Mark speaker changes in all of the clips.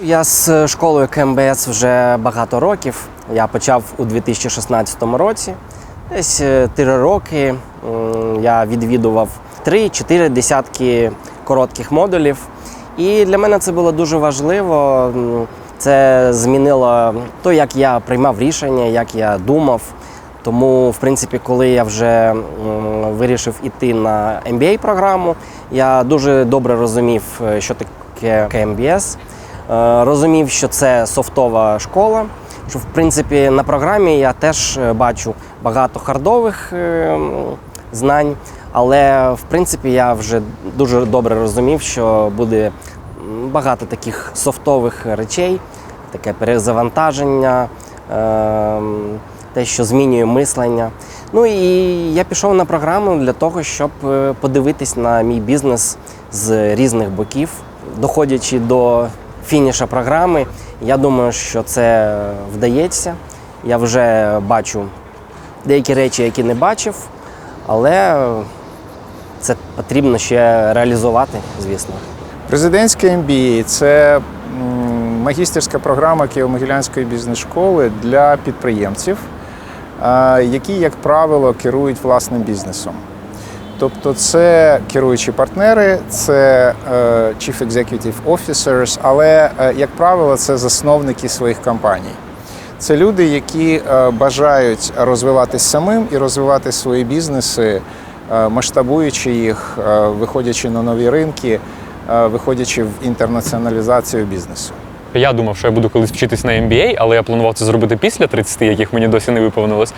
Speaker 1: Я з школою КМБС вже багато років. Я почав у 2016 році. Десь е, три роки я відвідував три-чотири десятки коротких модулів. І для мене це було дуже важливо. Це змінило те, як я приймав рішення, як я думав. Тому, в принципі, коли я вже вирішив іти на MBA програму, я дуже добре розумів, е, що таке КМБС. Е, Розумів, що це софтова школа. Що в принципі на програмі я теж е, бачу багато хардових е, знань, але в принципі я вже дуже добре розумів, що буде багато таких софтових речей, таке перезавантаження, те, що змінює мислення. Ну і я пішов на програму для того, щоб подивитись на мій бізнес з різних боків, доходячи до фініша програми. Я думаю, що це вдається. Я вже бачу деякі речі, які не бачив, але це потрібно ще реалізувати, звісно.
Speaker 2: Президентське MBA – це магістерська програма Києво-Могилянської бізнес-школи для підприємців, які, як правило, керують власним бізнесом. Тобто це керуючі партнери, це е, Chief Executive Officers, але, е, як правило, це засновники своїх компаній. Це люди, які е, бажають розвиватись самим і розвивати свої бізнеси, масштабуючи їх, виходячи на нові ринки, виходячи в інтернаціоналізацію бізнесу.
Speaker 3: Я думав, що я буду колись вчитись на MBA, але я планував це зробити після 30, яких мені досі не виповнилось.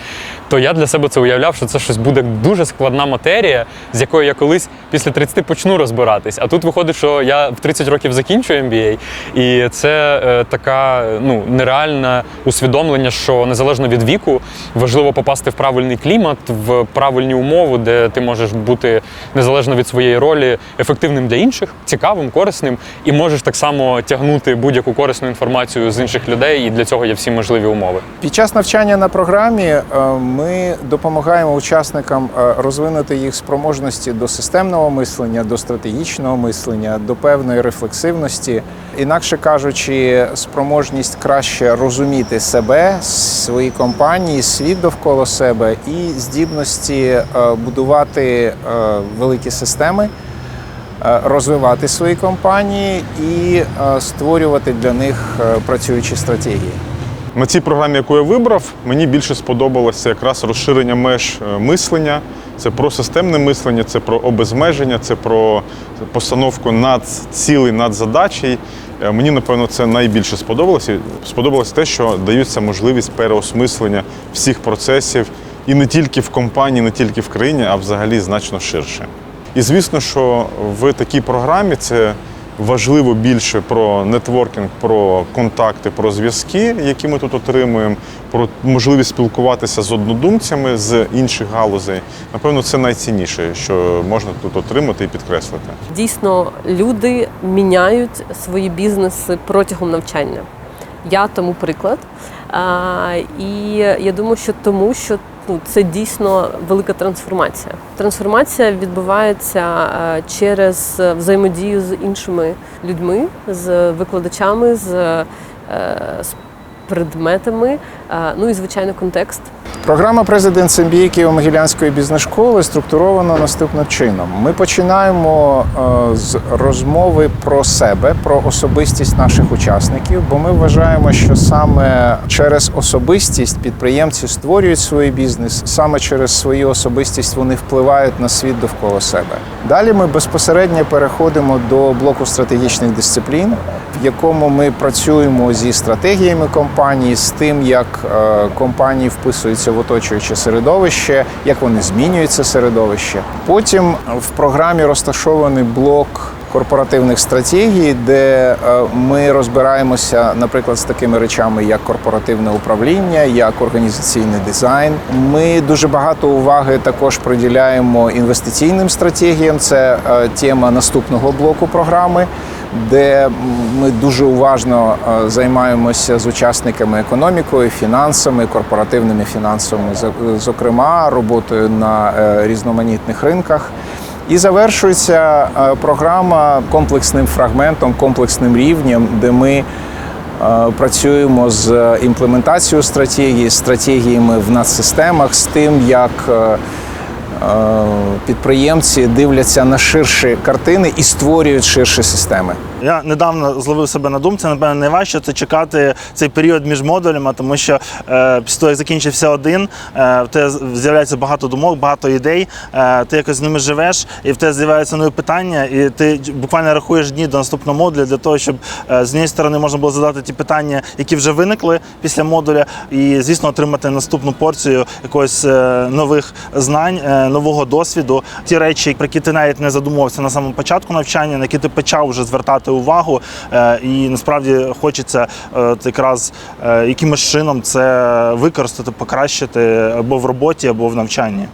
Speaker 3: То я для себе це уявляв, що це щось буде дуже складна матерія, з якою я колись після 30 почну розбиратись. А тут виходить, що я в 30 років закінчую MBA, і це е, така ну нереальне усвідомлення, що незалежно від віку важливо попасти в правильний клімат, в правильні умови, де ти можеш бути незалежно від своєї ролі ефективним для інших, цікавим, корисним, і можеш так само тягнути будь-яку корисну інформацію з інших людей, і для цього є всі можливі умови.
Speaker 2: Під час навчання на програмі е, ми допомагаємо учасникам е, розвинути їх спроможності до системного мислення, до стратегічного мислення, до певної рефлексивності, інакше кажучи, спроможність краще розуміти себе, свої компанії, світ довкола себе і здібності е, будувати великі системи. Е, Розвивати свої компанії і е, створювати для них е, працюючі стратегії.
Speaker 4: На цій програмі, яку я вибрав, мені більше сподобалося якраз розширення меж мислення. Це про системне мислення, це про обезмеження, це про постановку над цілей, над задачей. Е, Мені, напевно, це найбільше сподобалося. Сподобалось те, що дається можливість переосмислення всіх процесів і не тільки в компанії, не тільки в країні, а взагалі значно ширше. І звісно, що в такій програмі це важливо більше про нетворкінг, про контакти, про зв'язки, які ми тут отримуємо, про можливість спілкуватися з однодумцями з інших галузей. Напевно, це найцінніше, що можна тут отримати і підкреслити.
Speaker 5: Дійсно, люди міняють свої бізнеси протягом навчання. Я тому приклад. І я думаю, що тому, що ну, це дійсно велика трансформація. Трансформація відбувається е, через взаємодію з іншими людьми, з викладачами, з, е, з предметами, е, ну і звичайно контекст.
Speaker 2: Програма Президент MBA Києво-Могилянської бізнес-школи структурована наступним чином. Ми починаємо е, з розмови про себе, про особистість наших учасників, бо ми вважаємо, що саме через особистість підприємці створюють свій бізнес, саме через свою особистість вони впливають на світ довкола себе. Далі ми безпосередньо переходимо до блоку стратегічних дисциплін, в якому ми працюємо зі стратегіями компанії, з тим, як е, компанії вписуються в оточуюче середовище, як вони змінюють це середовище. Потім в програмі розташований блок. Корпоративних стратегій, де е, ми розбираємося, наприклад, з такими речами, як корпоративне управління, як організаційний дизайн. Ми дуже багато уваги також приділяємо інвестиційним стратегіям. Це е, тема наступного блоку програми де ми дуже уважно е, займаємося з учасниками економікою, фінансами, корпоративними фінансами, зокрема роботою на е, різноманітних ринках. І завершується е, програма комплексним фрагментом, комплексним рівнем, де ми працюємо з імплементацією стратегії, стратегіями в надсистемах, з тим, як підприємці дивляться на ширші картини і створюють ширші системи.
Speaker 6: Я недавно зловив себе на думці. Напевно, найважче це чекати цей період між модулями, тому що е, після того, як закінчився один, е, в тебе з'являється багато думок, багато ідей. Е, ти якось з ними живеш, і в тебе з'являються нові питання, і ти буквально рахуєш дні до наступного модуля для того, щоб е, з однієї сторони можна було задати ті питання, які вже виникли після модуля, і звісно отримати наступну порцію якогось е, нових знань, е, нового досвіду. Ті речі, про які ти навіть не задумувався на самому початку навчання, на які ти почав вже звертати увагу, е, і насправді хочеться е, якраз е, якимось чином це використати, покращити або в роботі, або в навчанні.